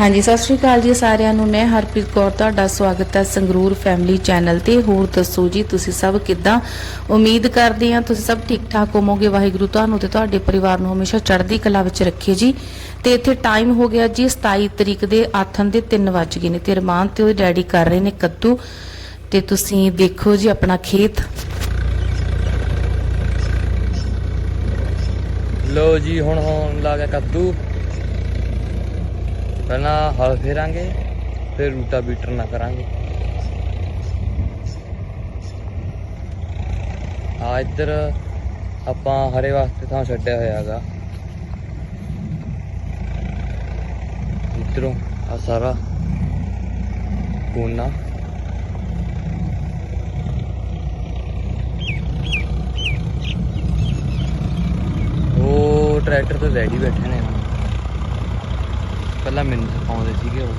ਹਾਂਜੀ, ਸਤਿ ਸ਼੍ਰੀ ਅਕਾਲ ਜੀ ਸਾਰਿਆਂ ਨੂੰ। ਮੈਂ ਹਰਪ੍ਰੀਤ ਕੌਰ, ਤੁਹਾਡਾ ਸਵਾਗਤ ਹੈ ਸੰਗਰੂਰ ਫੈਮਿਲੀ ਚੈਨਲ ਤੇ। ਹੋਰ ਦੱਸੋ ਜੀ, ਤੁਸੀਂ ਸਭ ਕਿੱਦਾਂ? ਉਮੀਦ ਕਰਦੇ ਹਾਂ ਤੁਸੀਂ ਸਭ ਠੀਕ ਠਾਕ ਹੋਵੋਗੇ। ਵਾਹਿਗੁਰੂ ਤੁਹਾਨੂੰ ਤੇ ਤੁਹਾਡੇ ਪਰਿਵਾਰ ਨੂੰ ਹਮੇਸ਼ਾ ਚੜ੍ਹਦੀ ਕਲਾ ਵਿੱਚ ਰੱਖੇ ਜੀ। ਤੇ ਇੱਥੇ ਟਾਈਮ ਹੋ ਗਿਆ ਜੀ 27 ਤਰੀਕ ਦੇ ਆਥਨ ਦੇ 3 ਵੱਜ ਗਏ ਨੇ ਤੇ ਰਮਾਨ ਤੇ ਉਹਦੇ ਡੈਡੀ ਕਰ ਰਹੇ ਨੇ ਕੱਦੂ। ਤੇ ਤੁਸੀਂ ਦੇਖੋ ਜੀ ਆਪਣਾ ਖੇਤ। ਲੋ ਜੀ, ਹੁਣ ਹੋਣ ਲੱਗਾ ਕੱਦੂ। ਪਹਿਲਾਂ ਹਲ ਫੇਰਾਂਗੇ, ਫਿਰ ਰੂਟਾ ਬੀਟਰ ਨਾ ਕਰਾਂਗੇ। ਆ ਇੱਧਰ ਆਪਾਂ ਹਰੇ ਵਾਸਤੇ ਥਾਂ ਛੱਡਿਆ ਹੋਇਆ ਹੈਗਾ। ਇੱਧਰੋਂ ਆ ਸਾਰਾ ਕੋਨਾ। ਉਹ ਟਰੈਕਟਰ ਤੇ ਡੈਡੀ ਬੈਠੇ ਨੇ। ਪਹਿਲਾਂ ਮੈਨੂੰ ਪਾਉਂਦੇ ਸੀਗੇ ਉਹ।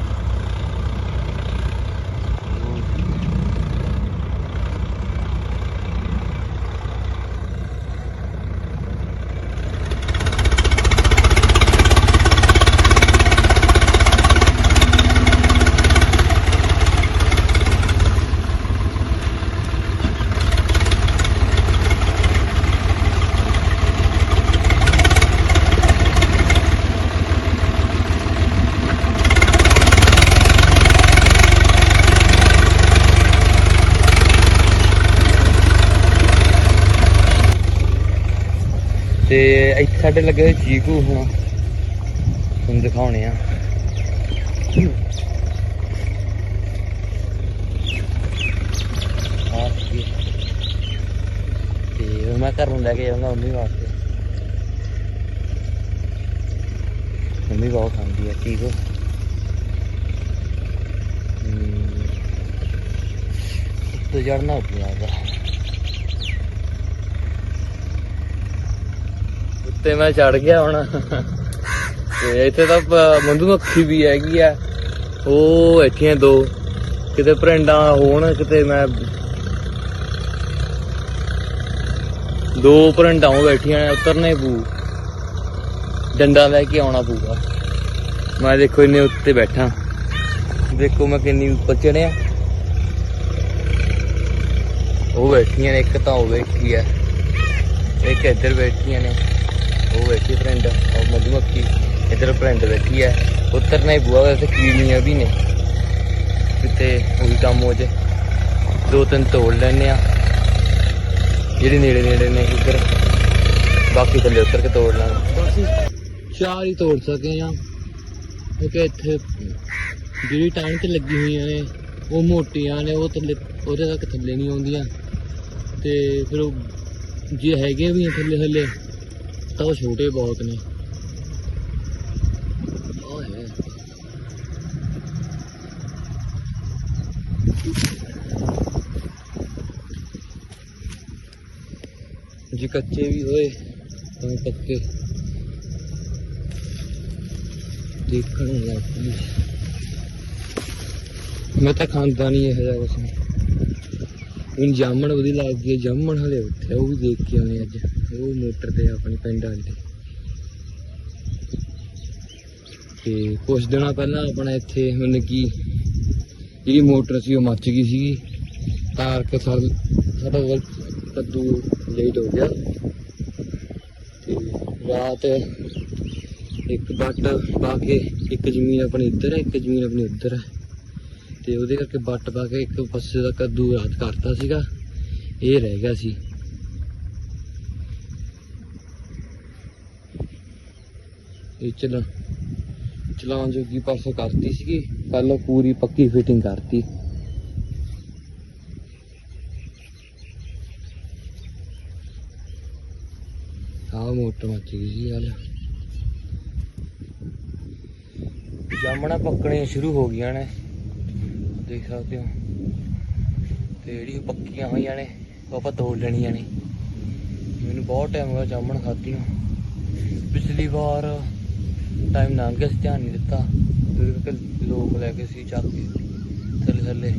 ਤੇ ਇੱਥੇ ਸਾਡੇ ਲੱਗੇ ਹੋਏ ਚੀਕੂ ਹੁਣ। ਤੁਹਾਨੂੰ ਦਿਖਾਉਣੇ ਆ। ਤੇ ਮੈਂ ਘਰੋਂ ਲੈ ਕੇ ਜਾਊਂਗਾ ਮੰਮੀ ਵਾਸਤੇ। ਮੰਮੀ ਬਹੁਤ ਖਾਂਦੀ ਆ ਚੀਕੂ ਹਮ, ਉੱਤੇ ਚੜਨਾ ਆਦਾ ਉੱਤੇ ਮੈਂ ਚੜ ਗਿਆ ਹੁਣ। ਤੇ ਇੱਥੇ ਤਾਂ ਪ- ਮੰਦੂ ਅੱਖੀ ਵੀ ਹੈਗੀ ਆ। ਉਹ ਇੱਥੇ ਦੋ। ਕਿਤੇ ਭਰਿੰਡਾਂ ਹੋਣ, ਕਿਤੇ ਮੈਂ ਦੋ ਭਰਿੰਡਾਂ ਉਹ ਬੈਠੀਆਂ ਨੇ, ਉਤਰਨੇ ਪੂ ਡੰਡਾ ਲੈ ਕੇ ਆਉਣਾ ਪੂਗਾ ਮੈਂ ਦੇਖੋ ਇੰਨੇ ਉੱਤੇ ਬੈਠਾ। ਦੇਖੋ ਮੈਂ ਕਿੰਨੀ ਉੱਪਰ ਚੜਿਆ ਉਹ ਬੈਠੀਆਂ ਨੇ, ਇੱਕ ਤਾਂ ਉਹ ਬੈਠੀ ਆ। ਇੱਕ ਇੱਧਰ ਬੈਠੀਆਂ ਨੇ। ਉਹ ਬੈਠੀ ਫਰੈਂਡ ਉਹ ਮਧੂਮੱਖੀ ਇੱਧਰ ਫਰੈਂਡ ਬੈਠੀ ਹੈ। ਉੱਤਰਨਾ ਹੀ ਬੁਆ ਵੈਸੇ ਕੀੜੀਆਂ ਵੀ ਨੇ। ਕਿਤੇ ਉਹੀ ਕੰਮ ਹੋ ਜੇ ਦੋ ਤਿੰਨ ਤੋੜ ਲੈਣੇ ਆ ਜਿਹੜੇ ਨੇੜੇ ਨੇੜੇ ਨੇ ਇੱਧਰ। ਬਾਕੀ ਥੱਲੇ ਉੱਤਰ ਕੇ ਤੋੜ ਲਾਂਗੇ। ਬਸ ਚਾਰ ਹੀ ਤੋੜ ਸਕੇ ਆ ਕਿਉਂਕਿ ਇੱਥੇ ਜਿਹੜੀ ਟਾਈਮ ਤੇ ਲੱਗੀ ਹੋਈਆਂ ਨੇ, ਉਹ ਮੋਟੀਆਂ ਨੇ, ਉਹ ਥੱਲੇ ਉਹਦੇ ਤੱਕ ਥੱਲੇ ਨਹੀਂ ਆਉਂਦੀਆਂ। ਤੇ ਫਿਰ ਉਹ ਜੇ ਹੈਗੇ ਵੀ ਥੱਲੇ ਥੱਲੇ ਤਾਂ ਉਹ ਛੋਟੇ ਬਹੁਤ ਨੇ। ਉਹ ਹੈ ਕੱਚੇ ਵੀ ਹੋਏ, ਤਾਂ ਪੱਕੇ। ਦੇਖਣ ਨੂੰ ਲੱਗਦੀ ਮੈਂ ਤਾਂ ਖਾਂਦਾ ਨਹੀਂ ਇਹ ਜਿਹਾ ਕੁਛ। ਮੈਨੂੰ ਜਾਮਣ ਵਧੀਆ ਲੱਗਦੀ ਹੈ। ਜਾਮਣ ਹਲੇ ਉੱਥੇ ਉਹ ਵੀ ਦੇਖ ਕੇ ਆਉਣੇ ਅੱਜ। ਉਹ ਮੋਟਰ ਤੇ ਆਪਣੇ ਪਿੰਡ ਵਾਲੀ ਤੇ ਤੇ ਕੁਝ ਦਿਨਾਂ ਪਹਿਲਾਂ ਆਪਣਾ ਇੱਥੇ ਹੁਣ ਕੀ, ਜਿਹੜੀ ਮੋਟਰ ਸੀ ਉਹ ਮੱਚ ਗਈ ਸੀਗੀ। ਤਾਂ ਕਰਕੇ ਸਾ- ਸਾਡਾ ਕੱਦੂ ਲੇਟ ਹੋ ਗਿਆ। ਤੇ ਰਾਤ ਇੱਕ ਬੱਟ ਪਾ ਕੇ ਇੱਕ ਜ਼ਮੀਨ ਆਪਣੀ ਇੱਧਰ ਹੈ, ਇੱਕ ਜ਼ਮੀਨ ਆਪਣੀ ਉੱਧਰ ਹੈ। ਤੇ ਉਹਦੇ ਕਰਕੇ ਬੱਟ ਪਾ ਕੇ ਇੱਕ ਪਾਸੇ ਦਾ ਕੱਦੂ ਰਾਤ ਕਰਤਾ ਸੀਗਾ। ਇਹ ਰਹਿ ਗਿਆ ਸੀ। ਇਹ ਚਲਾ ਚਲਾਉਣ ਜੋਗੀ ਪਾਸੇ ਕਰਤੀ ਸੀਗੀ ਕੱਲ ਪੂਰੀ ਪੱਕੀ ਫਿਟਿੰਗ ਕਰਤੀ। ਆਹ ਮੋਟਰ ਮੱਚ ਗਈ ਸੀ ਹਾਲ ਜਾਮਣਾ ਪੱਕਣੀਆਂ ਸ਼ੁਰੂ ਹੋ ਗਈਆਂ ਨੇ। ਦੇਖ ਸਕਦੇ ਹੋ। ਤੇ ਜਿਹੜੀ ਪੱਕੀਆਂ ਹੋਈਆਂ ਨੇ, ਉਹ ਆਪਾਂ ਤੋੜ ਲੈਣੀਆਂ ਨੇ। ਮੈਨੂੰ ਬਹੁਤ ਟਾਈਮ ਹੋ ਗਿਆ ਜਾਮਣ ਖਾਧੀ ਨੂੰ। ਪਿਛਲੀ ਵਾਰ ਟਾਈਮ ਲੰਘ ਗਿਆ ਸੀ, ਧਿਆਨ ਨਹੀਂ ਦਿੱਤਾ। ਉਹਦੇ ਕਰਕੇ ਲੋਕ ਲੈ ਕੇ ਸੀ ਚੱਕ ਕੇ, ਥੱਲੇ ਥੱਲੇ।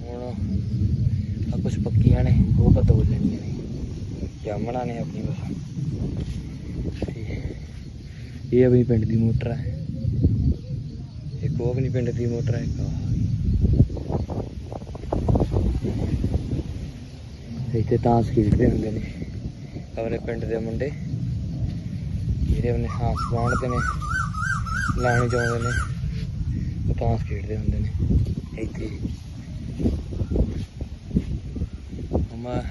ਹੁਣ ਆ ਕੁਝ ਪੱਕੀਆਂ ਨੇ, ਉਹ ਆਪਾਂ ਤੋੜ ਲੈਣੀਆਂ ਨੇ। ਜਾਮਣਾ ਨੇ ਆਪਣੀ ਬਸ ਇਹ ਆਪਣੀ ਪਿੰਡ ਦੀ ਮੋਟਰ ਹੈ। ਇੱਕ ਉਹ ਆਪਣੀ ਪਿੰਡ ਦੀ ਮੋਟਰ ਹੈ, ਇੱਕ ਆਹ। ਵੀ। ਇੱਥੇ ਤਾਂਸ ਖੇਡਦੇ ਹੁੰਦੇ ਨੇ। ਆਪਣੇ ਪਿੰਡ ਦੇ ਮੁੰਡੇ। ਜਿਹੜੇ ਉਹਨੇ ਹਾਸ ਬਾਣਦੇ ਨੇ ਲਾਣੇ ਚਾਉਂਦੇ ਨੇ ਉਹ ਤਾਂਸ ਖੇਡਦੇ ਹੁੰਦੇ ਨੇ ਇੱਥੇ ਮੈਂ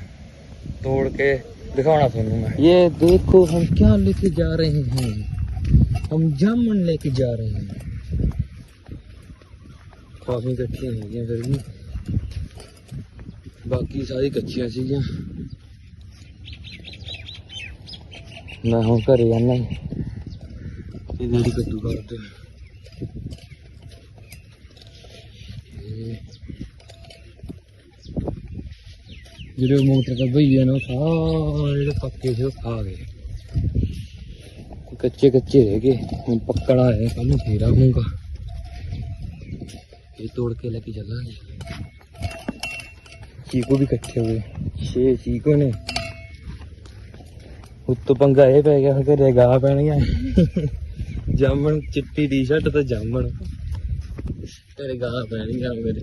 ਤੋੜ ਕੇ दिखाना ਤੁਹਾਨੂੰ मैं ये देखो हम क्या लेके जा रहे हैं हम जामुन लेके जा रहे हैं ਕਾਫੀ ਇਕੱਠੀਆਂ ਹੋ ਗਈਆਂ ਫਿਰ ਵੀ ਬਾਕੀ ਸਾਰੀ ਕੱਚੀਆਂ ਮੈਂ ਹੁਣ ਘਰੇ ਜਾਣਾ ਇਹ ਜਿਹੜੀ ਕੱਦੂ ਕਰਦੇ ਇਹ ਜਿਹੜੇ ਮੋਟਰ ਦਾ ਭਈਆ ਨੇ ਉਹ ਸਾਰੇ ਜਿਹੜੇ ਪੱਕੇ ਸੀ ਉਹ ਖਾ ਗਏ ਤੇ ਕੱਚੇ ਕੱਚੇ ਰਹਿ ਗਏ ਹੁਣ ਪੱਕੜਾ ਹੈ ਕੱਲ ਨੂੰ ਫੇਰ ਆਊਂਗਾ ਇਹ ਤੋੜ ਕੇ ਲੈ ਕੇ ਚੱਲਾਂਗੇ ਚੀਕੂ ਵੀ ਇਕੱਠੇ ਹੋ ਗਏ ਛੇ ਚੀਕੂ ਨੇ ਉੱਤੋਂ ਪੰਗਾ ਇਹ ਪੈ ਗਿਆ ਘਰੇ ਗਾਹ ਪੈਣੀਆਂ। ਜਾਮਣ, ਚਿੱਟੀ ਟੀ-ਸ਼ਰਟ ਤੇ ਜਾਮਣ। ਤੇਰੇ ਗਾਹ ਪੈਣੀਆਂ ਮੇਰੇ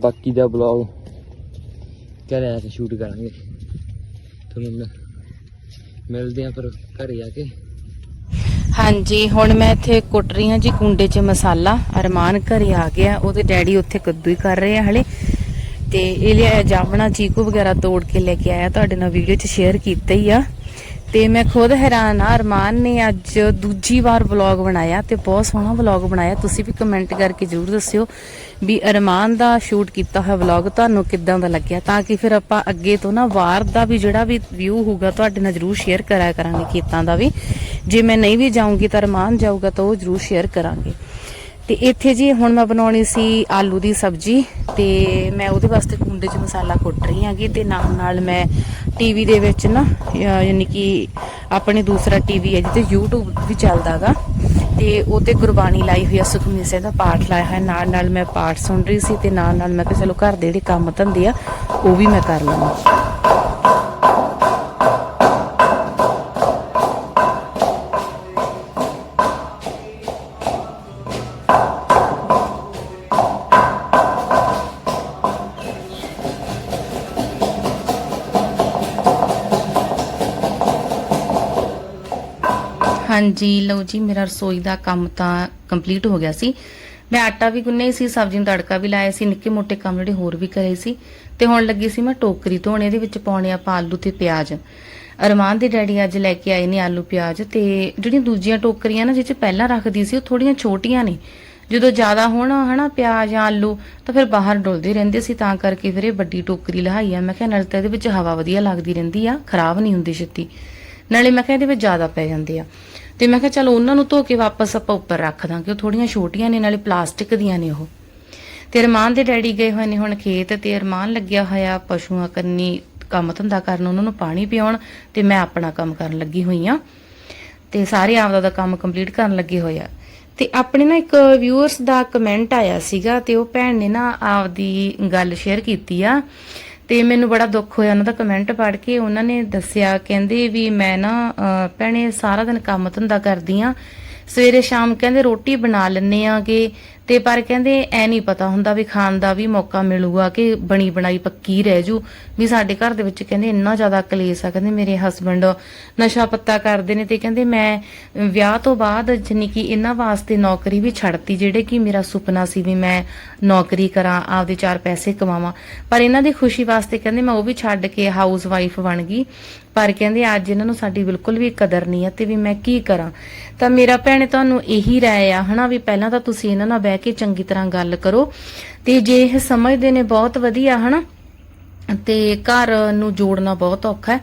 ਬਾਕੀ ਦਾ ਬਲੌਗ ਘਰੇ ਆ ਕੇ ਸ਼ੂਟ ਕਰਾਂਗੇ। ਤੁਹਾਨੂੰ ਮਿਲਦੇ ਆ ਫਿਰ ਘਰੇ ਆ ਕੇ। ਹਾਂਜੀ, ਹੁਣ ਮੈਂ ਇੱਥੇ ਕੁੱਟ ਰਹੀ ਹਾਂ ਜੀ ਕੁੰਡੇ 'ਚ ਮਸਾਲਾ। ਅਰਮਾਨ ਘਰੇ ਆ ਗਿਆ, ਉਹਦੇ ਡੈਡੀ ਉੱਥੇ ਕੱਦੂ ਹੀ ਕਰ ਰਹੇ ਆ ਹਲੇ। ਤੇ ਇਹ ਲਿਆ ਜਾਮਣਾ ਚੀਕੂ ਵਗੈਰਾ ਤੋੜ ਕੇ ਲੈ ਕੇ ਆਇਆ। ਤੁਹਾਡੇ ਨਾਲ ਵੀਡੀਓ 'ਚ ਸ਼ੇਅਰ ਕੀਤਾ ਹੀ ਆ। ਤੇ ਮੈਂ ਖੁਦ ਹੈਰਾਨ ਆ, ਅਰਮਾਨ ਨੇ ਅੱਜ ਦੂਜੀ ਵਾਰ ਵਲੌਗ ਬਣਾਇਆ ਤੇ ਬਹੁਤ ਸੋਹਣਾ ਵਲੌਗ ਬਣਾਇਆ। ਤੁਸੀਂ ਵੀ ਕਮੈਂਟ ਕਰਕੇ ਜਰੂਰ ਦੱਸਿਓ ਵੀ ਅਰਮਾਨ ਦਾ ਸ਼ੂਟ ਕੀਤਾ ਹੋਇਆ ਵਲੌਗ ਤੁਹਾਨੂੰ ਕਿੱਦਾਂ ਦਾ ਲੱਗਿਆ? ਤਾਂ ਕਿ ਫਿਰ ਆਪਾਂ ਅੱਗੇ ਤੋਂ ਨਾ ਵਾਰ ਦਾ ਵੀ ਜਿਹੜਾ ਵੀ ਵਿਊ ਹੋਊਗਾ, ਤੁਹਾਡੇ ਨਾਲ ਜਰੂਰ ਸ਼ੇਅਰ ਕਰਾਇਆ ਕਰਾਂਗੇ ਖੇਤਾਂ ਦਾ ਵੀ। ਜੇ ਮੈਂ ਨਹੀਂ ਵੀ ਜਾਊਂਗੀ ਤਾਂ ਅਰਮਾਨ ਜਾਊਗਾ ਤਾਂ ਉਹ ਜਰੂਰ ਸ਼ੇਅਰ ਕਰਾਂਗੇ। ਤੇ ਇੱਥੇ ਜੀ ਹੁਣ ਮੈਂ ਬਣਾਉਣੀ ਸੀ ਆਲੂ ਦੀ ਸਬਜ਼ੀ ਤੇ ਮੈਂ ਉਹਦੇ ਵਾਸਤੇ ਕੁੰਡੇ 'ਚ ਮਸਾਲਾ ਕੁੱਟ ਰਹੀ ਹਾਂਗੀ ਤੇ ਨਾਲ ਨਾਲ ਮੈਂ ਟੀਵੀ ਦੇ ਵਿੱਚ ਨਾ ਯਾਨੀ ਕਿ ਆਪਣੇ ਦੂਸਰਾ ਟੀਵੀ ਹੈ ਜਿੱਤੇ YouTube ਵੀ ਚੱਲਦਾਗਾ ਤੇ ਉਹਤੇ ਗੁਰਬਾਣੀ ਲਾਈ ਹੋਈ ਆ ਸੁਖਮਨੀ ਸਿੰਘ ਦਾ ਪਾਠ ਲਾਇਆ ਹੋਇਆ। ਨਾਲ ਨਾਲ ਮੈਂ ਪਾਠ ਸੁਣ ਰਹੀ ਸੀ ਤੇ ਨਾਲ ਨਾਲ ਮੈਂ ਕਿਹਾ ਚਲੋ ਘਰ ਦੇ ਜਿਹੜੇ ਕੰਮ ਧੰਦੇ ਆ, ਉਹ ਵੀ ਮੈਂ ਕਰ ਲਵਾਂ। ਹਾਂਜੀ, ਲਓ ਜੀ, ਮੇਰਾ ਰਸੋਈ ਦਾ ਕੰਮ ਤਾਂ ਕੰਪਲੀਟ ਹੋ ਗਿਆ ਸੀ। ਮੈਂ ਆਟਾ ਵੀ ਗੁੰਨਿਆ ਹੀ ਸੀ, ਸਬਜ਼ੀ ਨੂੰ ਤੜਕਾ ਵੀ ਲਾਇਆ ਸੀ, ਨਿੱਕੇ ਮੋਟੇ ਕੰਮ ਜਿਹੜੇ ਹੋਰ ਵੀ ਕਰੇ ਸੀ। ਤੇ ਹੁਣ ਲੱਗੀ ਸੀ ਮੈਂ ਟੋਕਰੀ ਧੋਣੇ, ਇਹਦੇ ਵਿੱਚ ਪਾਉਣੇ ਆਪਾਂ ਆਲੂ ਤੇ ਪਿਆਜ਼। ਅਰਮਾਨ ਦੇ ਡੈਡੀ ਅੱਜ ਲੈ ਕੇ ਆਏ ਨੇ ਆਲੂ, ਪਿਆਜ਼ ਤੇ ਜਿਹੜੀਆਂ ਦੂਜੀਆਂ ਟੋਕਰੀਆਂ ਨਾ ਜਿਹ ਚ ਪਹਿਲਾਂ ਰੱਖਦੀ ਸੀ, ਉਹ ਥੋੜੀਆਂ ਛੋਟੀਆਂ ਨੇ। ਜਦੋਂ ਜ਼ਿਆਦਾ ਹੋਣ, ਹਨਾ, ਪਿਆਜ਼ ਜਾਂ ਆਲੂ, ਤਾਂ ਫਿਰ ਬਾਹਰ ਡੁੱਲਦੇ ਰਹਿੰਦੇ ਸੀ, ਤਾਂ ਕਰਕੇ ਫਿਰ ਇਹ ਵੱਡੀ ਟੋਕਰੀ ਲਹਾਈ ਆ। ਮੈਂ ਕਿਹਾ ਨਾਲ ਤਾਂ ਇਹਦੇ ਵਿੱਚ ਹਵਾ ਵਧੀਆ ਲੱਗਦੀ ਰਹਿੰਦੀ ਆ, ਖਰਾਬ ਨਹੀਂ ਹੁੰਦੀ ਛੇਤੀ। ਨਾਲੇ ਮੈਂ ਕਿਹਾ ਇਹਦੇ ਵਿੱਚ ਜ਼ਿਆਦਾ ਪੈ ਜਾਂਦੇ ਆ। ਤੇ ਮੈਂ ਕਿਹਾ, ਚਲੋ ਉਹਨਾਂ ਨੂੰ ਧੋ ਕੇ ਵਾਪਸ ਆਪਾਂ ਉੱਪਰ ਰੱਖ ਦਾਂਗੇ। ਉਹ ਥੋੜੀਆਂ ਛੋਟੀਆਂ ਨੇ, ਨਾਲੇ ਪਲਾਸਟਿਕ ਦੀਆਂ ਨੇ ਉਹ। ਤੇ ਅਰਮਾਨ ਦੇ ਡੈਡੀ ਗਏ ਹੋਏ ਨੇ ਹੁਣ ਖੇਤ ਤੇ। ਅਰਮਾਨ ਲੱਗਿਆ ਹੋਇਆ, ਪਸ਼ੂਆਂ ਕੰਨੀ ਕੰਮ ਧੰਦਾ ਕਰਨ, ਉਹਨਾਂ ਨੂੰ ਪਾਣੀ ਪਿਆਉਣ ਤੇ ਮੈਂ ਆਪਣਾ ਕੰਮ ਕਰਨ ਲੱਗੀ ਹੋਈ ਆ। ਤੇ ਸਾਰੇ ਆਪਦਾ ਦਾ ਕੰਮ ਕੰਪਲੀਟ ਕਰਨ ਲੱਗੇ ਹੋਏ ਆ। ਤੇ ਆਪਣੇ ਨਾ ਇੱਕ ਵਿਊਅਰਸ ਦਾ ਕਮੈਂਟ ਆਇਆ ਸੀਗਾ ਤੇ ਉਹ ਭੈਣ ਨੇ ਨਾ ਆਪਦੀ ਗੱਲ ਸ਼ੇਅਰ ਕੀਤੀ ਆ। ਤੇ ਮੈਨੂੰ ਬੜਾ ਦੁੱਖ ਹੋਇਆ ਉਹਨਾਂ ਦਾ ਕਮੈਂਟ ਪੜ੍ਹ ਕੇ। ਉਹਨਾਂ ਨੇ ਦੱਸਿਆ, ਕਹਿੰਦੇ ਵੀ ਮੈਂ ਨਾ ਭੈਣੇ, ਸਾਰਾ ਦਿਨ ਕੰਮ ਧੰਦਾ ਕਰਦੀ ਆ। ਸਵੇਰੇ ਸ਼ਾਮ ਕਹਿੰਦੇ ਰੋਟੀ ਬਣਾ ਲੈਣੇ ਆਗੇ ਤੇ ਪਰ ਕਹਿੰਦੇ ਐ ਨਹੀਂ ਪਤਾ ਹੁੰਦਾ ਵੀ ਖਾਣ ਦਾ ਵੀ ਮੌਕਾ ਮਿਲੂਗਾ ਕਿ ਬਣੀ ਬਣਾਈ ਪੱਕੀ ਰਹਿ ਜੂ। ਵੀ ਸਾਡੇ ਘਰ ਦੇ ਵਿੱਚ ਕਹਿੰਦੇ ਇੰਨਾ ਜ਼ਿਆਦਾ ਕਲੇਸ਼ ਆ, ਕਹਿੰਦੇ ਮੇਰੇ ਹਸਬੰਡ ਨਸ਼ਾ ਪੱਤਾ ਕਰਦੇ ਨੇ ਤੇ ਕਹਿੰਦੇ ਮੈਂ ਵਿਆਹ ਤੋਂ ਬਾਅਦ ਜਿੰਨੀ ਕਿ ਇਹਨਾਂ ਵਾਸਤੇ ਨੌਕਰੀ ਵੀ ਛੱਡਤੀ, ਜਿਹੜੇ ਕਿ ਮੇਰਾ ਸੁਪਨਾ ਸੀ ਵੀ ਮੈਂ ਨੌਕਰੀ ਕਰਾਂ, ਆਪਦੇ ਚਾਰ ਪੈਸੇ ਕਮਾਵਾਂ। ਪਰ ਇਹਨਾਂ ਦੀ ਖੁਸ਼ੀ ਵਾਸਤੇ ਕਹਿੰਦੇ ਮੈਂ ਉਹ ਵੀ ਛੱਡ ਕੇ ਹਾਊਸ ਵਾਈਫ ਬਣ ਗਈ। ਪਰ ਕਹਿੰਦੇ ਅੱਜ ਇਹਨਾਂ ਨੂੰ ਸਾਡੀ ਬਿਲਕੁਲ ਵੀ ਕਦਰ ਨਹੀਂ ਹੈ ਤੇ ਵੀ ਮੈਂ ਕੀ ਕਰਾਂ? ਤਾਂ ਮੇਰਾ ਭੈਣੇ, ਤੁਹਾਨੂੰ ਇਹੀ ਰਾਏ ਆ, ਹਨਾ ਵੀ ਪਹਿਲਾਂ ਤਾਂ ਤੁਸੀਂ ਇਹਨਾਂ ਨਾਲ ਬਹਿ ਕੇ ਚੰਗੀ ਤਰ੍ਹਾਂ ਗੱਲ ਕਰੋ ਤੇ ਜੇ ਇਹ ਸਮਝਦੇ ਨੇ ਬਹੁਤ ਵਧੀਆ, ਹਨਾ? ਤੇ ਘਰ ਨੂੰ ਜੋੜਨਾ ਬਹੁਤ ਔਖਾ ਹੈ।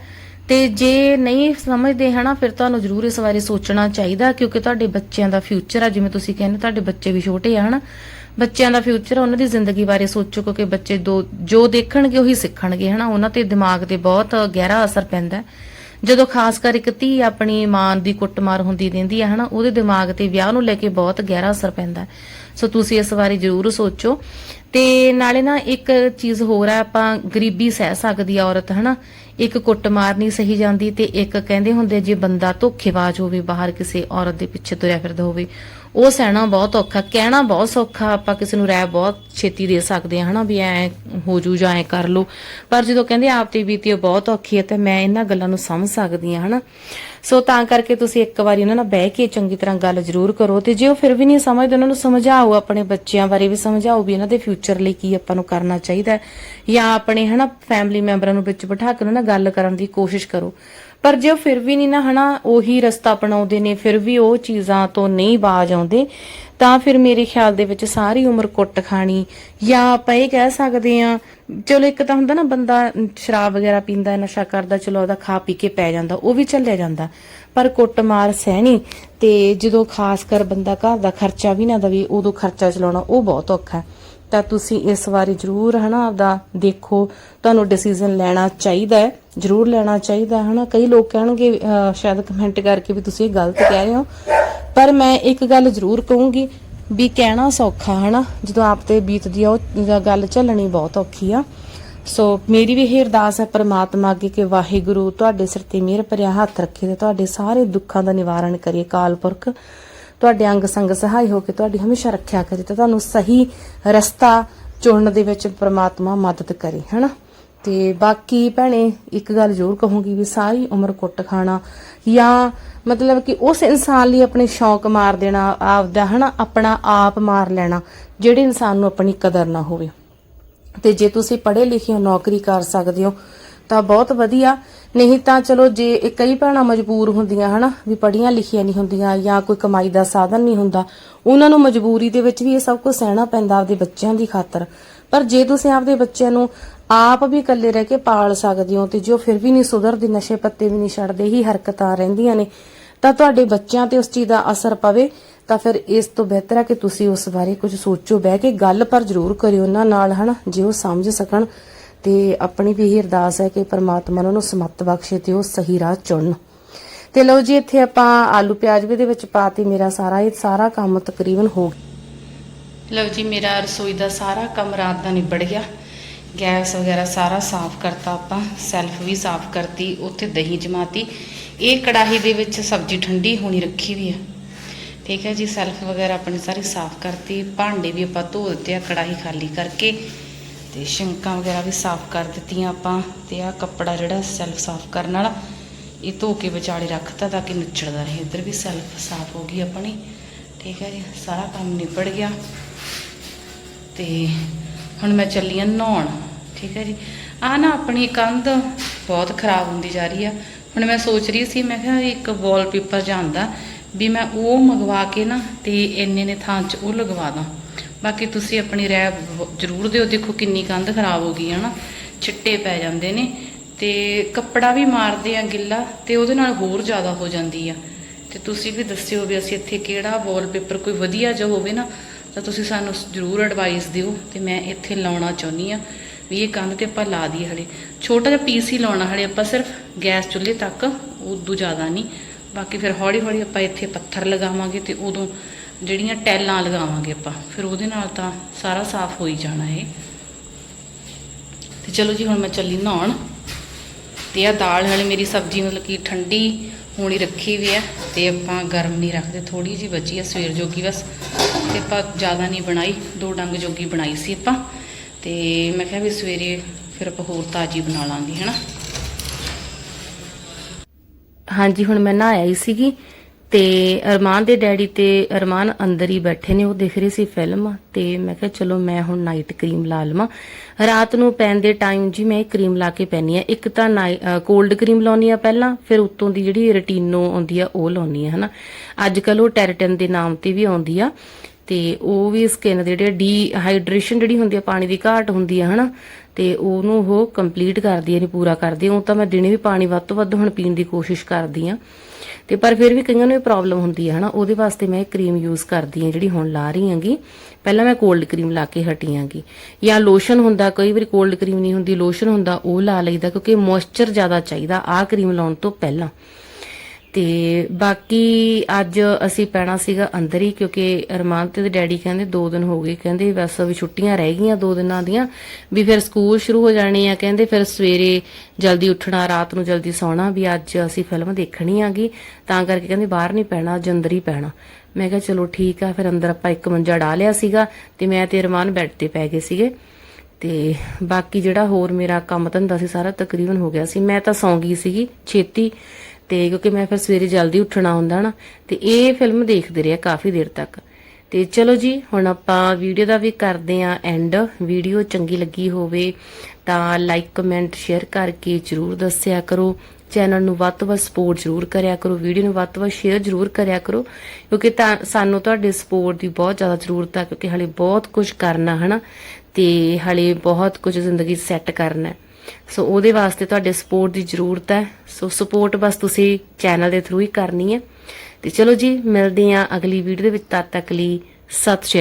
ਤੇ ਜੇ ਨਹੀਂ ਸਮਝਦੇ, ਹਨਾ, ਫਿਰ ਤੁਹਾਨੂੰ ਜ਼ਰੂਰ ਇਸ ਬਾਰੇ ਸੋਚਣਾ ਚਾਹੀਦਾ ਕਿਉਂਕਿ ਤੁਹਾਡੇ ਬੱਚਿਆਂ ਦਾ ਫਿਊਚਰ ਆ, ਜਿਵੇਂ ਤੁਸੀਂ ਕਹਿੰਦੇ ਤੁਹਾਡੇ ਬੱਚੇ ਵੀ ਛੋਟੇ ਆ, ਹਨਾ? ਬੱਚਿਆਂ ਦਾ ਫਿਊਚਰ ਉਹਨਾਂ ਦੀ ਜ਼ਿੰਦਗੀ ਬਾਰੇ ਸੋਚੋ, ਕਿਉਂਕਿ ਬੱਚੇ ਦੋ, ਜੋ ਦੇਖਣਗੇ ਉਹੀ ਸਿੱਖਣਗੇ, ਹਨਾ? ਉਹਨਾਂ ਤੇ ਦਿਮਾਗ ਤੇ ਬਹੁਤ ਗਹਿਰਾ ਅਸਰ ਪੈਂਦਾ। ਜਦੋਂ ਖਾਸ ਕਰ ਇੱਕ ਧੀ ਆਪਣੀ ਮਾਂ ਦੀ ਕੁੱਟਮਾਰ ਹੁੰਦੀ ਰਹਿੰਦੀ ਹੈ ਹਨਾ? ਉਹਦੇ ਦਿਮਾਗ ਤੇ ਵਿਆਹ ਨੂੰ ਲੈ ਕੇ ਬਹੁਤ ਗਹਿਰਾ ਅਸਰ ਪੈਂਦਾ। ਸੋ ਤੁਸੀਂ ਇਸ ਬਾਰੇ ਜ਼ਰੂਰ ਸੋਚੋ। ਤੇ ਨਾਲੇ ਨਾ ਇੱਕ ਚੀਜ਼ ਹੋਰ ਹੈ ਆਪਾਂ ਗਰੀਬੀ ਸਹਿ ਸਕਦੀ ਆ ਔਰਤ, ਹਨਾ? ਇੱਕ ਕੁੱਟਮਾਰ ਨਹੀਂ ਸਹੀ ਜਾਂਦੀ ਤੇ ਇੱਕ ਕਹਿੰਦੇ ਹੁੰਦੇ ਜੇ ਬੰਦਾ ਧੋਖੇਬਾਜ਼ ਹੋਵੇ, ਬਾਹਰ ਕਿਸੇ ਔਰਤ ਦੇ ਪਿੱਛੇ ਤੁਰਿਆ ਫਿਰਦਾ ਹੋਵੇ ਉਹ ਸਹਿਣਾ ਬਹੁਤ ਔਖਾ, ਕਹਿਣਾ ਬਹੁਤ ਸੌਖਾ, ਆਪਾਂ ਕਿਸੇ ਨੂੰ ਰਾਏ ਬਹੁਤ ਛੇਤੀ ਦੇ ਸਕਦੇ ਹਾਂ ਹਨਾ ਵੀ ਐ ਹੋ ਜੂ ਜਾਂ ਐ ਕਰ ਲੋ ਪਰ ਜਦੋਂ ਕਹਿੰਦੇ ਆਪ ਤੇ ਬੀਤੀ ਬਹੁਤ ਔਖੀ ਹੈ, ਤੇ ਮੈਂ ਇਹਨਾਂ ਗੱਲਾਂ ਨੂੰ ਸਮਝ ਸਕਦੀ ਹਾਂ, ਹਨਾ। ਸੋ ਤਾਂ ਕਰਕੇ ਤੁਸੀਂ ਇੱਕ ਵਾਰੀ ਉਹਨਾਂ ਨਾਲ ਬਹਿ ਕੇ ਚੰਗੀ ਤਰ੍ਹਾਂ ਗੱਲ ਜ਼ਰੂਰ ਕਰੋ, ਤੇ ਜੇ ਉਹ ਫਿਰ ਵੀ ਨਹੀਂ ਸਮਝਦੇ, ਉਹਨਾਂ ਨੂੰ ਸਮਝਾਓ, ਆਪਣੇ ਬੱਚਿਆਂ ਬਾਰੇ ਵੀ ਸਮਝਾਓ ਵੀ ਇਹਨਾਂ ਦੇ ਫਿਊਚਰ ਲਈ ਕੀ ਆਪਾਂ ਨੂੰ ਕਰਨਾ ਚਾਹੀਦਾ ਜਾਂ ਆਪਣੇ, ਹਨਾ ਫੈਮਿਲੀ ਮੈਂਬਰਾਂ ਨੂੰ ਵਿੱਚ ਬਿਠਾ ਕੇ ਉਹਨਾਂ ਨਾਲ ਗੱਲ ਕਰਨ ਦੀ ਕੋਸ਼ਿਸ਼ ਕਰੋ। ਪਰ ਜੇ ਉਹ ਫਿਰ ਵੀ ਨਹੀਂ ਨਾ, ਹਨਾ, ਉਹੀ ਰਸਤਾ ਅਪਣਾਉਂਦੇ ਨੇ, ਫਿਰ ਵੀ ਉਹ ਚੀਜ਼ਾਂ ਤੋਂ ਨਹੀਂ ਬਾਜ ਆਉਂਦੇ, ਤਾਂ ਫਿਰ ਮੇਰੇ ਖਿਆਲ ਦੇ ਵਿੱਚ ਸਾਰੀ ਉਮਰ ਕੁੱਟ ਖਾਣੀ, ਜਾਂ ਆਪਾਂ ਇਹ ਕਹਿ ਸਕਦੇ ਆ ਚਲੋ ਇੱਕ ਤਾਂ ਹੁੰਦਾ ਨਾ, ਬੰਦਾ ਸ਼ਰਾਬ ਵਗੈਰਾ ਪੀਂਦਾ, ਨਸ਼ਾ ਕਰਦਾ, ਚਲੋ ਉਹਦਾ ਖਾ ਪੀ ਕੇ ਪੈ ਜਾਂਦਾ, ਉਹ ਵੀ ਚੱਲਿਆ ਜਾਂਦਾ, ਪਰ ਕੁੱਟ ਮਾਰ ਸਹਿਣੀ, ਤੇ ਜਦੋਂ ਖਾਸ ਕਰ ਬੰਦਾ ਘਰ ਦਾ ਖਰਚਾ ਵੀ ਨਾ ਦਵੇ, ਉਦੋਂ ਖਰਚਾ ਚਲਾਉਣਾ ਉਹ ਬਹੁਤ ਔਖਾ ਹੈ। ਤਾਂ ਤੁਸੀਂ ਇਸ ਵਾਰੀ ਜ਼ਰੂਰ ਹਨਾ ਆਪਦਾ ਦੇਖੋ, ਤੁਹਾਨੂੰ ਡਿਸੀਜਨ ਲੈਣਾ ਚਾਹੀਦਾ ਹੈ, ਜ਼ਰੂਰ ਲੈਣਾ ਚਾਹੀਦਾ ਹੈ ਹਨਾ। ਕਈ ਲੋਕ ਕਹਿਣਗੇ ਸ਼ਾਇਦ ਕਮੈਂਟ ਕਰਕੇ ਵੀ ਤੁਸੀਂ ਇਹ ਗਲਤ ਕਹਿ ਰਹੇ ਹੋ। ਪਰ ਮੈਂ ਇੱਕ ਗੱਲ ਜ਼ਰੂਰ ਕਹੂੰਗੀ ਵੀ ਕਹਿਣਾ ਸੌਖਾ ਹਨਾ। ਜਦੋਂ ਆਪ ਤੇ ਬੀਤਦੀ ਆ, ਉਹ ਗੱਲ ਝੱਲਣੀ ਬਹੁਤ ਔਖੀ ਆ। ਸੋ ਮੇਰੀ ਵੀ ਇਹ ਅਰਦਾਸ ਹੈ ਪ੍ਰਮਾਤਮਾ ਅੱਗੇ ਕਿ ਵਾਹਿਗੁਰੂ ਤੁਹਾਡੇ ਸਿਰ ਤੇ ਮਿਹਰ ਭਰਿਆ, ਹੱਥ ਰੱਖੇ ਤੇ ਤੁਹਾਡੇ ਸਾਰੇ ਦੁੱਖਾਂ ਦਾ ਨਿਵਾਰਨ ਕਰੇ ਕਾਲ ਪੁਰਖ। ਤੁਹਾਡੇ ਅੰਗ ਸੰਗ ਸਹਾਈ ਹੋ ਕੇ ਤੁਹਾਡੀ ਹਮੇਸ਼ਾ ਰੱਖਿਆ ਕਰੇ ਤੇ ਤੁਹਾਨੂੰ ਸਹੀ ਰਸਤਾ ਚੁਣਨ ਦੇ ਵਿੱਚ ਪ੍ਰਮਾਤਮਾ ਮਦਦ ਕਰੇ, ਹਨਾ? ਤੇ ਬਾਕੀ ਭੈਣੇ, ਇੱਕ ਗੱਲ ਜ਼ਰੂਰ ਕਹੂੰਗੀ ਵੀ ਸਾਰੀ ਉਮਰ ਕੁੱਟ ਖਾਣਾ ਜਾਂ ਮਤਲਬ ਕਿ ਉਸ ਇਨਸਾਨ ਲਈ ਆਪਣੇ ਸ਼ੌਂਕ ਮਾਰ ਦੇਣਾ, ਆਪਦਾ, ਹਨਾ, ਆਪਣਾ ਆਪ ਮਾਰ ਲੈਣਾ, ਜਿਹੜੇ ਇਨਸਾਨ ਨੂੰ ਆਪਣੀ ਕਦਰ ਨਾ ਹੋਵੇ। ਤੇ ਜੇ ਤੁਸੀਂ ਪੜ੍ਹੇ ਲਿਖੇ ਹੋ, ਨੌਕਰੀ ਕਰ ਸਕਦੇ ਹੋ, ਤਾਂ ਬਹੁਤ ਵਧੀਆ। ਨਹੀਂ ਤਾਂ ਚਲੋ ਜੇ ਇਹ ਕਈ ਭੈਣਾਂ ਮਜਬੂਰ ਹੁੰਦੀਆਂ ਹਨਾ, ਵੀ ਪੜ੍ਹੀਆਂ ਲਿਖੀਆਂ ਨਹੀਂ ਹੁੰਦੀਆਂ ਜਾਂ ਕੋਈ ਕਮਾਈ ਦਾ ਸਾਧਨ ਨਹੀਂ ਹੁੰਦਾ, ਉਹਨਾਂ ਨੂੰ ਮਜਬੂਰੀ ਦੇ ਵਿੱਚ ਵੀ ਇਹ ਸਭ ਕੁਝ ਸਹਿਣਾ ਪੈਂਦਾ ਆਪਦੇ ਬੱਚਿਆਂ ਦੀ ਖਾਤਰ। ਪਰ ਜੇ ਤੁਸੀਂ ਆਪਦੇ ਬੱਚਿਆਂ ਨੂੰ ਆਪ ਵੀ ਇਕੱਲੇ ਰਹਿ ਕੇ ਪਾਲ ਸਕਦੇ ਹੋ ਤੇ ਜੋ ਫਿਰ ਵੀ ਨਹੀਂ ਸੁਧਰਦੇ, ਨਸ਼ੇ ਪੱਤੇ ਵੀ ਨਹੀਂ ਛੱਡਦੇ ਹੀ ਹਰਕਤਾਂ ਰਹਿੰਦੀਆਂ ਨੇ, ਤਾਂ ਤੁਹਾਡੇ ਬੱਚਿਆਂ ਤੇ ਉਸ ਚੀਜ਼ ਦਾ ਅਸਰ ਪਵੇ, ਤਾਂ ਫਿਰ ਇਸ ਤੋਂ ਬਿਹਤਰ ਹੈ ਕਿ ਤੁਸੀਂ ਉਸ ਬਾਰੇ ਕੁਝ ਸੋਚੋ, ਬਹਿ ਕੇ ਗੱਲ ਪਰ ਜ਼ਰੂਰ ਕਰਿਓ ਉਹਨਾਂ ਨਾਲ ਹਨਾ, ਜੇ ਉਹ ਸਮਝ ਸਕਣ। ਤੇ ਆਪਣੀ ਵੀ ਇਹ ਅਰਦਾਸ ਹੈ ਕਿ ਪਰਮਾਤਮਾ ਉਹਨਾਂ ਨੂੰ ਸਮੱਤ ਬਖਸ਼ੇ ਤੇ ਉਹ ਸਹੀ ਰਾਹ ਚੁਣਨ ਤੇ ਲਓ ਜੀ, ਇੱਥੇ ਆਪਾਂ ਆਲੂ ਪਿਆਜ਼ ਵੀ ਦੇ ਵਿੱਚ ਪਾਤੀ ਮੇਰਾ ਸਾਰਾ, ਇਹ ਸਾਰਾ ਕੰਮ ਤਕਰੀਬਨ ਹੋ ਗਿਆ। ਲਓ ਜੀ, ਮੇਰਾ ਰਸੋਈ ਦਾ ਸਾਰਾ ਕੰਮ ਰਾਤ ਦਾ ਨਿਬੜ ਗਿਆ। ਗੈਸ ਵਗੈਰਾ ਸਾਰਾ ਸਾਫ਼ ਕਰਤਾ ਆਪਾਂ, ਸੈਲਫ ਵੀ ਸਾਫ਼ ਕਰਤੀ, ਉੱਥੇ ਦਹੀਂ ਜਮਾਤੀ। ਇਹ ਕੜਾਹੀ ਦੇ ਵਿੱਚ ਸਬਜ਼ੀ ਠੰਡੀ ਹੋਣੀ ਰੱਖੀ ਵੀ ਆ। ਠੀਕ ਹੈ ਜੀ, ਸੈਲਫ ਵਗੈਰਾ ਆਪਣੀ ਸਾਰੀ ਸਾਫ਼ ਕਰਤੀ, ਭਾਂਡੇ ਵੀ ਆਪਾਂ ਧੋ ਦਿੱਤੇ ਆ, ਕੜਾਹੀ ਖਾਲੀ ਕਰਕੇ। ਤੇ ਸ਼ੰਕਾਂ ਵਗੈਰਾ ਵੀ ਸਾਫ਼ ਕਰ ਦਿੱਤੀਆਂ ਆਪਾਂ ਤੇ ਆ ਕੱਪੜਾ ਜਿਹੜਾ ਸੈਲਫ ਸਾਫ਼ ਕਰਨ ਵਾਲਾ, ਇਹ ਧੋ ਕੇ ਵਿਚਾਲੇ ਰੱਖਤਾ ਤਾਂ ਕਿ ਨੱਚੜਦਾ ਰਹੇ, ਇੱਧਰ ਵੀ ਸੈਲਫ ਸਾਫ਼ ਹੋ ਗਈ ਆਪਣੀ। ਠੀਕ ਹੈ ਜੀ, ਸਾਰਾ ਕੰਮ ਨਿਬੜ ਗਿਆ। ਤੇ ਹੁਣ ਮੈਂ ਚੱਲੀ ਆ ਨਹਾਉਣ। ਠੀਕ ਹੈ ਜੀ ਆ ਨਾ ਆਪਣੀ ਕੰਧ ਬਹੁਤ ਖਰਾਬ ਹੁੰਦੀ ਜਾ ਰਹੀ ਆ। ਹੁਣ ਮੈਂ ਸੋਚ ਰਹੀ ਸੀ, ਮੈਂ ਕਿਹਾ ਇੱਕ ਵਾਲਪੇਪਰ ਜਾਂਦਾ ਵੀ ਮੈਂ ਉਹ ਮੰਗਵਾ ਕੇ ਨਾ ਤੇ ਇੰਨੇ ਨੇ ਥਾਂ 'ਚ ਉਹ ਲਗਵਾ ਦਾਂ। ਬਾਕੀ ਤੁਸੀਂ ਆਪਣੀ ਰਾਏ ਜ਼ਰੂਰ ਦਿਓ, ਦੇਖੋ ਕਿੰਨੀ ਕੰਧ ਖਰਾਬ ਹੋ ਗਈ ਹੈ ਨਾ। ਛਿੱਟੇ ਪੈ ਜਾਂਦੇ ਨੇ ਤੇ ਕੱਪੜਾ ਵੀ ਮਾਰਦੇ ਆ ਗਿੱਲਾ ਤੇ ਉਹਦੇ ਨਾਲ ਹੋਰ ਜ਼ਿਆਦਾ ਹੋ ਜਾਂਦੀ ਆ। ਤੇ ਤੁਸੀਂ ਵੀ ਦੱਸਿਓ ਵੀ ਅਸੀਂ ਇੱਥੇ ਕਿਹੜਾ ਵਾਲਪੇਪਰ ਕੋਈ ਵਧੀਆ ਜਿਹਾ ਹੋਵੇ ਨਾ, ਤਾਂ ਤੁਸੀਂ ਸਾਨੂੰ ਜ਼ਰੂਰ ਐਡਵਾਈਸ ਦਿਓ ਤੇ ਮੈਂ ਇੱਥੇ ਲਾਉਣਾ ਚਾਹੁੰਦੀ ਆ ਵੀ ਇਹ ਕੰਧ ਤੇ ਆਪਾਂ ਲਾ ਦਈਏ ਹਲੇ। ਛੋਟਾ ਜਿਹਾ ਪੀਸ ਹੀ ਲਾਉਣਾ ਹਲੇ ਆਪਾਂ ਸਿਰਫ, ਗੈਸ ਚੁੱਲ੍ਹੇ ਤੱਕ, ਉਦੋਂ ਜ਼ਿਆਦਾ ਨਹੀਂ। ਬਾਕੀ ਫਿਰ ਹੌਲੀ ਹੌਲੀ ਆਪਾਂ ਇੱਥੇ ਪੱਥਰ ਲਗਾਵਾਂਗੇ ਤੇ ਉਦੋਂ ਜਿਹੜੀਆਂ ਟੈਲਾਂ ਲਗਾਵਾਂਗੇ ਆਪਾਂ, ਫਿਰ ਉਹਦੇ ਨਾਲ ਤਾਂ ਸਾਰਾ ਸਾਫ਼ ਹੋ ਹੀ ਜਾਣਾ ਇਹ। ਤੇ ਚਲੋ ਜੀ, ਹੁਣ ਮੈਂ ਚੱਲੀ ਨਹਾਉਣ। ਤੇ ਆ ਦਾਲ ਵਾਲੀ ਮੇਰੀ ਸਬਜ਼ੀ ਮਤਲਬ ਕਿ ਠੰਡੀ ਹੋਣੀ ਰੱਖੀ ਵੀ ਹੈ, ਤੇ ਆਪਾਂ ਗਰਮ ਨਹੀਂ ਰੱਖਦੇ ਥੋੜੀ ਜੀ ਬਚੀ ਆ ਸਵੇਰ ਜੋਗੀ ਬਸ। ਤੇ ਆਪਾਂ ਜ਼ਿਆਦਾ ਨਹੀਂ ਬਣਾਈ, ਦੋ ਡੰਗ ਜੋਗੀ ਬਣਾਈ ਸੀ ਆਪਾਂ। ਤੇ ਮੈਂ ਕਿਹਾ ਵੀ ਸਵੇਰੇ ਫਿਰ ਆਪਾਂ ਹੋਰ ਤਾਜੀ ਬਣਾ ਲਾਂਗੇ, ਹਨਾ। ਹਾਂਜੀ, ਹੁਣ ਮੈਂ ਨਹਾਇਆ ਹੀ ਸੀਗੀ। ਤੇ ਅਰਮਾਨ ਦੇ ਡੈਡੀ ਤੇ ਅਰਮਾਨ ਅੰਦਰ ਹੀ ਬੈਠੇ ਨੇ, ਉਹ ਦੇਖ ਰਹੇ ਸੀ ਫਿਲਮ ਤੇ ਮੈਂ ਕਿਹਾ ਚਲੋ ਮੈਂ ਹੁਣ ਨਾਈਟ ਕਰੀਮ ਲਾ ਲਵਾਂ। ਰਾਤ ਨੂੰ ਪੈਣ ਦੇ ਟਾਈਮ ਜੀ ਮੈਂ ਕਰੀਮ ਲਾ ਕੇ ਪੈਣੀ ਆ ਇੱਕ ਤਾਂ ਕੋਲਡ ਕਰੀਮ ਲਾਉਣੀ ਆ ਪਹਿਲਾਂ, ਫਿਰ ਉੱਤੋਂ ਦੀ ਜਿਹੜੀ ਰਟੀਨੋ ਆਉਂਦੀ ਆ, ਉਹ ਲਾਉਣੀ ਆ ਹਨਾ। ਅੱਜ ਕੱਲ ਉਹ ਟੈਰਟਨ ਦੇ ਨਾਮ ਤੇ ਵੀ ਆਉਂਦੀ ਆ। ਤੇ ਉਹ ਵੀ ਸਕਿਨ ਦੇ ਜਿਹੜੇ ਡੀਹਾਈਡਰੇਸ਼ਨ ਜਿਹੜੀ ਹੁੰਦੀ ਆ, ਪਾਣੀ ਦੀ ਘਾਟ ਹੁੰਦੀ ਆ, ਹਨਾ, ਤੇ ਉਹਨੂੰ ਉਹ ਕੰਪਲੀਟ ਕਰਦੀ ਆ ਨੇ ਪੂਰਾ ਕਰਦੀ ਆ। ਉਹ ਤਾਂ ਮੈਂ ਦਿਨੇ ਵੀ ਪਾਣੀ ਵੱਧ ਤੋਂ ਵੱਧ ਹੁਣ ਪੀਣ ਦੀ ਕੋਸ਼ਿਸ਼ ਕਰਦੀ ਆ। ਤੇ ਪਰ ਫਿਰ ਵੀ ਕਈਆਂ ਨੂੰ ਇਹ ਪ੍ਰੋਬਲਮ ਹੁੰਦੀ ਹੈ ਹਨਾ, ਉਹਦੇ ਵਾਸਤੇ ਮੈਂ ਇਹ ਕਰੀਮ ਯੂਜ਼ ਕਰਦੀ ਹਾਂ ਜਿਹੜੀ ਹੁਣ ਲਾ ਰਹੀ ਹਾਂਗੀ ਪਹਿਲਾਂ ਮੈਂ ਕੋਲਡ ਕਰੀਮ ਲਾ ਕੇ ਹਟੀ ਆਂਗੀ। ਜਾਂ ਲੋਸ਼ਨ ਹੁੰਦਾ, ਕਈ ਵਾਰੀ ਕੋਲਡ ਕਰੀਮ ਨਹੀਂ ਹੁੰਦੀ ਲੋਸ਼ਨ ਹੁੰਦਾ, ਉਹ ਲਾ ਲਈਦਾ, ਕਿਉਂਕਿ ਮੋਇਸਚਰ ਜ਼ਿਆਦਾ ਚਾਹੀਦਾ, ਆਹ ਕਰੀਮ ਲਾਉਣ ਤੋਂ ਪਹਿਲਾਂ। ਤੇ ਬਾਕੀ ਅੱਜ ਅਸੀਂ ਪੈਣਾ ਸੀਗਾ ਅੰਦਰ ਹੀ, ਕਿਉਂਕਿ ਅਰਮਾਨ ਤੇ ਡੈਡੀ ਕਹਿੰਦੇ 2 ਦਿਨ ਹੋ ਗਏ, ਕਹਿੰਦੇ ਬਸ ਵੀ ਛੁੱਟੀਆਂ ਰਹਿ ਗਈਆਂ 2 ਦਿਨਾਂ ਦੀਆਂ, ਵੀ ਫਿਰ ਸਕੂਲ ਸ਼ੁਰੂ ਹੋ ਜਾਣੇ ਆ, ਕਹਿੰਦੇ ਫਿਰ ਸਵੇਰੇ ਜਲਦੀ ਉੱਠਣਾ, ਰਾਤ ਨੂੰ ਜਲਦੀ ਸੌਣਾ, ਵੀ ਅੱਜ ਅਸੀਂ ਫਿਲਮ ਦੇਖਣੀ ਆਗੀ, ਤਾਂ ਕਰਕੇ ਕਹਿੰਦੇ ਬਾਹਰ ਨਹੀਂ ਪੈਣਾ, ਅੱਜ ਅੰਦਰ ਹੀ ਪੈਣਾ। ਮੈਂ ਕਿਹਾ ਚਲੋ ਠੀਕ ਆ, ਫਿਰ ਅੰਦਰ ਆਪਾਂ ਇੱਕ ਮੰਜਾ ਡਾ ਲਿਆ ਸੀਗਾ, ਤੇ ਮੈਂ ਤੇ ਅਰਮਾਨ ਬੈੱਡ ਤੇ ਪੈ ਗਏ ਸੀਗੇ। ਤੇ ਬਾਕੀ ਜਿਹੜਾ ਹੋਰ ਮੇਰਾ ਕੰਮ ਧੰਦਾ ਸੀ, ਸਾਰਾ ਤਕਰੀਬਨ ਹੋ ਗਿਆ ਸੀ। ਮੈਂ ਤਾਂ ਸੌਂ ਗਈ ਸੀਗੀ ਛੇਤੀ ਤੇ ਕਿਉਂਕਿ ਮੈਂ ਫਿਰ ਸਵੇਰੇ ਜਲਦੀ ਉੱਠਣਾ ਹੁੰਦਾ ਨਾ, ਤੇ ਇਹ ਫਿਲਮ ਦੇਖਦੇ ਰਿਹਾ ਕਾਫੀ ਦੇਰ ਤੱਕ। ਤੇ ਚਲੋ ਜੀ, ਹੁਣ ਆਪਾਂ ਵੀਡੀਓ ਦਾ ਵੀ ਕਰਦੇ ਆਂ ਐਂਡ ਵੀਡੀਓ ਚੰਗੀ ਲੱਗੀ ਹੋਵੇ ਤਾਂ ਲਾਈਕ ਕਮੈਂਟ ਸ਼ੇਅਰ ਕਰਕੇ ਜਰੂਰ ਦੱਸਿਆ ਕਰੋ। ਚੈਨਲ ਨੂੰ ਵੱਧ ਤੋਂ ਵੱਧ ਸਪੋਰਟ ਜਰੂਰ ਕਰਿਆ ਕਰੋ। ਵੀਡੀਓ ਨੂੰ ਵੱਧ ਤੋਂ ਵੱਧ ਸ਼ੇਅਰ ਜਰੂਰ ਕਰਿਆ ਕਰੋ। ਕਿਉਂਕਿ ਤਾਂ ਸਾਨੂੰ ਤੁਹਾਡੇ ਸਪੋਰਟ ਦੀ ਬਹੁਤ ਜ਼ਿਆਦਾ ਜ਼ਰੂਰਤ ਆ, ਕਿਉਂਕਿ ਹਲੇ ਬਹੁਤ ਕੁਝ ਕਰਨਾ, ਹਨਾ? ਤੇ ਹਲੇ ਬਹੁਤ ਕੁਝ ਜ਼ਿੰਦਗੀ ਸੈੱਟ ਕਰਨਾ ਹੈ। ਸੋ ਉਹਦੇ ਵਾਸਤੇ ਤੁਹਾਡੇ ਸਪੋਰਟ ਦੀ ਜ਼ਰੂਰਤ ਹੈ। ਸੋ ਸਪੋਰਟ ਬਸ ਤੁਸੀਂ ਚੈਨਲ ਦੇ ਥਰੂ ਹੀ ਕਰਨੀ ਹੈ। ਤੇ ਚਲੋ ਜੀ, ਮਿਲਦੇ ਹਾਂ ਅਗਲੀ ਵੀਡੀਓ ਦੇ ਵਿੱਚ। ਤਦ ਤੱਕ ਲਈ ਸਤਿ ਸ਼੍ਰੀ ਅਕਾਲ।